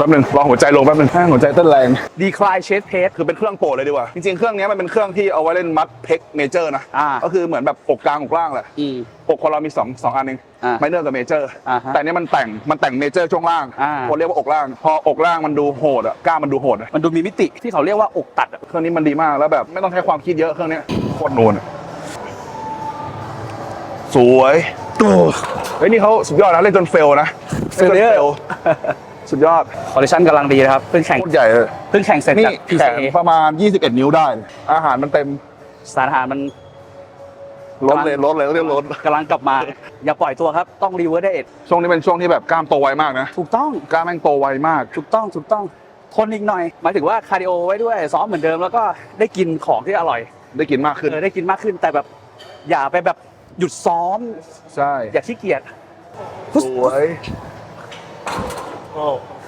แป๊บนึงรอหัวใจลงแป๊บนึงแม่งหัวใจเต้นแรงดีคลายเชสเพสคือเป็นเครื่องโปรดเลยดีกว่า จริงๆ เครื่องนี้มันเป็นเครื่องที่เอาไว้เล่นมัดเพ็กเมเจอร์นะอ่าก็คือเหมือนแบบอกกลางอกล่างแหละอืมอกคนเรามี2งอันเองอ่าไมเนอร์กับเมเจอร์อ่าฮะแต่อันนี้มันแต่งมันแต่งเมเจอร์ช่วงล่างอ่าคนเรียกว่าอกล่าง พออกล่างมันดูโหดอะกล้ามมันดูโหดอะมันดูมีมิติที่เขาเรียกว่าอกตัดอะเครื่องนี้มันดีมากแล้วแบบไม่ต้องใช้ความคิดเยอะเครื่องนี้โคตรนูนอะสวยเฮ้ยนี่เขาสุดยอดนะเล่นจนเฟลนะล่นจน Failure สุดยอดคอลเลคชันกำลังดีนะครับเพิ่งแข่งโคตรใหญ่เลยเพิ่งแข่งเสร็จนี่จากแข็ง PCA ประมาณ 21 นิ้วได้ อาหารมันเต็มสารอาหารมันลดเลยลดเลยเรียกลดกำลังกลับมา อย่าปล่อยตัวครับต้องรีเวิร์ดเดช่วงนี้เป็นช่วงที่แบบกล้ามโตไวมากนะถูกต้องกล้ามแม่งโตไวมากถูกต้องถูกต้องทนอีกหน่อยหมายถึงว่าคาร์ดิโอไว้ด้วยซ้อมเหมือนเดิมแล้วก็ได้กินของที่อร่อยได้กินมากขึ้นเออได้กินมากขึ้นแต่แบบ อย่าไปแบบหยุดซ้อมใช่อย่าขี้เกียจสวย Oh.